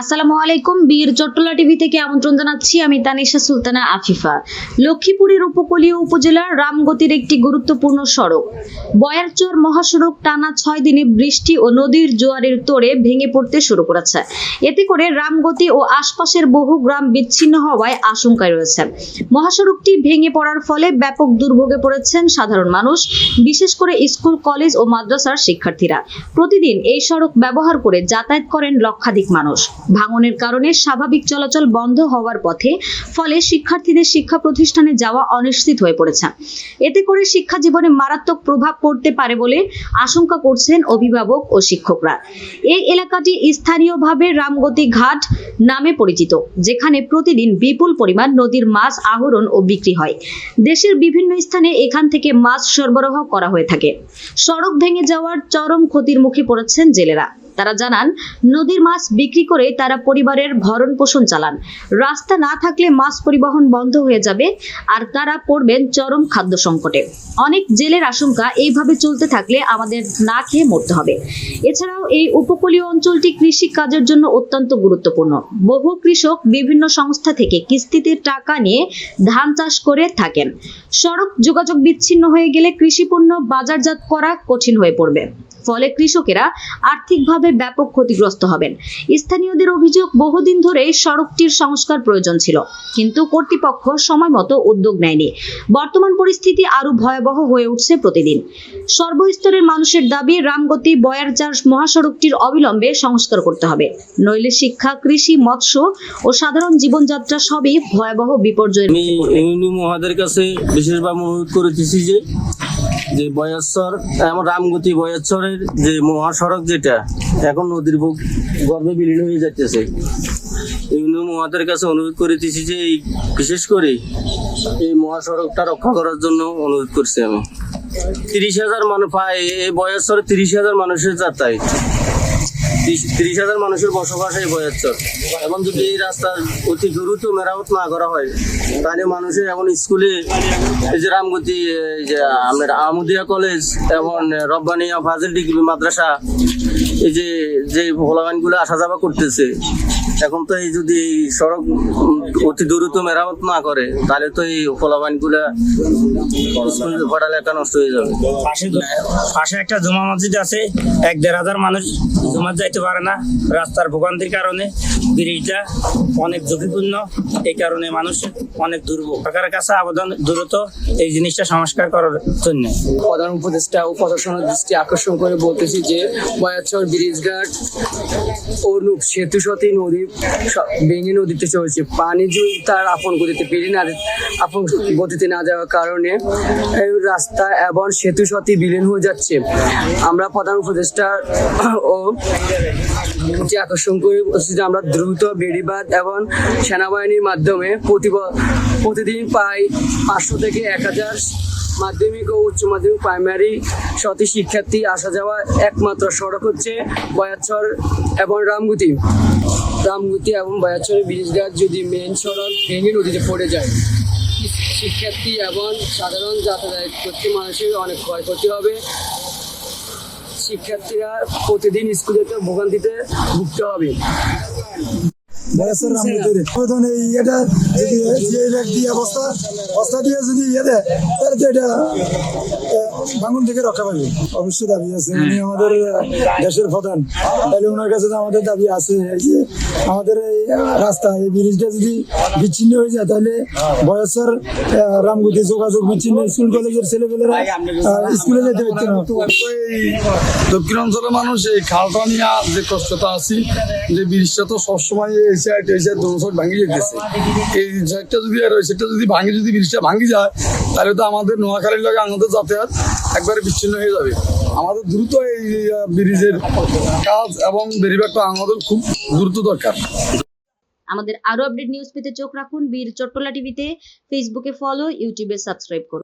আসসালামু আলাইকুম, বীর চট্টলা টিভি থেকে আমন্ত্রণ জানাচ্ছি আমি তানিশা সুলতানা আফিফা। লক্ষ্মীপুরের উপকূলীয় উপজেলার রামগতির একটি গুরুত্বপূর্ণ সড়ক। বয়ারচর মহাসড়ক টানা ছয় দিনে বৃষ্টি ও নদীর জোয়ারের তোড়ে ভেঙে পড়তে শুরু করেছে। এতে করে রামগতি ও আশপাশের বহু গ্রাম বিচ্ছিন্ন হওয়ায় আশঙ্কায় রয়েছে। মহাসড়কটি ভেঙে পড়ার ফলে ব্যাপক দুর্ভোগে পড়েছেন সাধারণ মানুষ, বিশেষ করে স্কুল, কলেজ ও মাদ্রাসার শিক্ষার্থীরা। প্রতিদিন এই সড়ক ব্যবহার করে যাতায়াত করেন লক্ষাধিক মানুষ। ভাঙনের কারণে স্বাভাবিক চলাচল বন্ধ হওয়ার পথে ফলে শিক্ষার্থীদের শিক্ষা প্রতিষ্ঠানে যাওয়া অনিশ্চিত হয়ে পড়েছে। এতে করে শিক্ষা জীবনে মারাত্মক প্রভাব পড়তে পারে বলে আশঙ্কা করছেন অভিভাবক ও শিক্ষকরা। এই এলাকাটি স্থানীয়ভাবে রামগতি ঘাট নামে পরিচিত, যেখানে প্রতিদিন বিপুল পরিমাণ নদীর মাছ আহরণ ও বিক্রি হয়। দেশের বিভিন্ন স্থানে এখান থেকে মাছ সরবরাহ করা হয়ে থাকে। সড়ক ভেঙে যাওয়ার চরম ক্ষতির মুখে পড়েছেন জেলেরা। তারা জানান, নদীর মাছ বিক্রি করে তারা পরিবারের ভরণ পোষণ চালান। রাস্তা না থাকলে মাছ পরিবহন বন্ধ হয়ে যাবে আর তারা পড়বেন চরম খাদ্য সংকটে। অনেক জেলের আশঙ্কা, এইভাবে চলতে থাকলে আমাদের না খেয়ে মরতে হবে। এছাড়াও এই উপকূলীয় অঞ্চলটি কৃষি কাজের জন্য অত্যন্ত গুরুত্বপূর্ণ। বহু কৃষক বিভিন্ন সংস্থা থেকে কিস্তিতে টাকা নিয়ে ধান চাষ করে থাকেন। সড়ক যোগাযোগ বিচ্ছিন্ন হয়ে গেলে কৃষিপণ্য বাজারজাত করা কঠিন হয়ে পড়বে। ফলে কৃষকেরা আর্থিকভাবে ব্যাপক ক্ষতিগ্রস্ত হবেন। স্থানীয়দের অভিযোগ, বহুদিন ধরে সড়কটির সংস্কার প্রয়োজন ছিল, কিন্তু কর্তৃপক্ষ সময় মতো উদ্যোগ নেয়নি। বর্তমান পরিস্থিতি আরও ভয়াবহ হয়ে উঠছে প্রতিদিন। সর্বস্তরের মানুষের দাবি, রামগতি বয়ারচার মহাসড়কটির অবিলম্বে সংস্কার করতে হবে। নইলে শিক্ষা, কৃষি, মৎস্য ও সাধারণ জীবনযাত্রা সবই ভয়াবহ ইউনি মহাদের কাছে বিশেষভাবে অনুরোধ করেছি যে যে বয়সর এমন রামগতি বয়সরের যে মহাসড়ক যেটা, এখন নদীর বুক গর্বে বিলীন হয়ে যাচ্ছে ইউনিয়ন মহাদের কাছে অনুরোধ করেছি যে এই বিশেষ করে এই মহাসড়কটা রক্ষা করার জন্য অনুরোধ করছি আমি। তিরিশ হাজার মানুষ পায় এই বয়স্বরে তিরিশ হাজার মানুষের যাতায়াত। তিরিশ- হাজার মানুষের বসবাস এই বয়াচ্চর। এখন যদি এই রাস্তার অতি দ্রুত মেরামত না করা হয়, তাহলে মানুষের এখন স্কুলে এই যে রামগতি, এই যে আপনার আমুদিয়া কলেজ এবং রব্বানিয়া ফাজিল ডিগ্রি মাদ্রাসা, এই যে যে ভোলাগানগুলো আসা যাওয়া করতেছে এখন তো এই যদি সড়ক অতি দ্রুত মেরামত না করে, তাহলে তো এই ফলাবানগুলা পড়ালেখা নষ্ট হয়ে যাবে। পাশে একটা জমা মসজিদ আছে, এক দেড় হাজার মানুষ জমা যাইতে পারে না, রাস্তার ভোগান্তির কারণে। ব্রিজটা অনেক ঝুঁকিপূর্ণ, এই কারণে মানুষ অনেক দুর্ভোগ সরকারের কাছে আবেদন দ্রুত এই জিনিসটা সংস্কার করার জন্য। প্রধান উপদেষ্টা ও প্রশাসনের দৃষ্টি আকর্ষণ করে বলতেছি যে, বয়াচর ব্রিজঘাট ও নূপ সেতু সতী নদী ভেঙে নদীতে চলছে। পানি যদি তার আপন গতিতে পেরিয়ে না, আপন গতিতে না যাওয়ার কারণে রাস্তা এবং সেতু সতী বিলীন হয়ে যাচ্ছে। আমরা প্রধান উপদেষ্টা ও আকর্ষণ করে বলছি যে, আমরা দ্রুত বেড়িবাঁধ এবং সেনাবাহিনীর মাধ্যমে প্রতি প্রতিদিন প্রায় পাঁচশো থেকে এক হাজার মাধ্যমিক ও উচ্চ মাধ্যমিক প্রাইমারি সতী শিক্ষার্থী আসা যাওয়া একমাত্র সড়ক হচ্ছে বয়াচর এবং রামগুতি। রামগুতি এবং বয়াচরের ব্রিজঘাট যদি মেন সড়ক ভেঙে নদীতে পড়ে যায়, শিক্ষার্থী এবং সাধারণ যাতায়াত করতে মানুষের অনেক ক্ষয়ক্ষতি হবে। শিক্ষার্থীরা প্রতিদিন স্কুলে তো ভোগান্তিতে ভুগতে হবে। এই এটা যদি অবস্থা অবস্থা দিয়ে যদি ইয়ে দেয় তাহলে তো এটা ভাঙন থেকে রক্ষা পাবে। অবশ্যই দাবি আছে। উনি আমাদের দেশের প্রধান। তাহলে ওনার কাছে তো আমাদের দাবি আছে। এই যে আমাদের এই রাস্তা এই ব্রিজটা যদি বিচ্ছিন্ন হয়ে যায় তাহলে বয়সের রামগতি যোগাযোগ বিচ্ছিন্ন স্কুল কলেজের ছেলেপেলেরা স্কুলে যেতে পারছে না। দক্ষিণ অঞ্চলের মানুষ এই খালটা নিয়ে যে কষ্টটা আছি যে ব্রিজটা তো সবসময় এই সাইড এই সাইড দোনো সাইড ভাঙি যেতেছে এই সাইডটা যদি আর ওই সাইডটা যদি ভাঙি যদি ব্রিজটা ভাঙি যায় তাহলে তো আমাদের নোয়াখালীর লাগে আমাদের যাতায়াত একবারে বিচ্ছিন্ন হয়ে যাবে। আমাদের দ্রুত এই ব্রিজের কাজ এবং বেরিবারটা আমাদের খুব দ্রুত দরকার। আমাদের আরও আপডেট নিউজ পেতে চোখ রাখুন বীর চট্টলা টিভিতে ফেসবুকে ফলো ইউটিউবে সাবস্ক্রাইব করুন।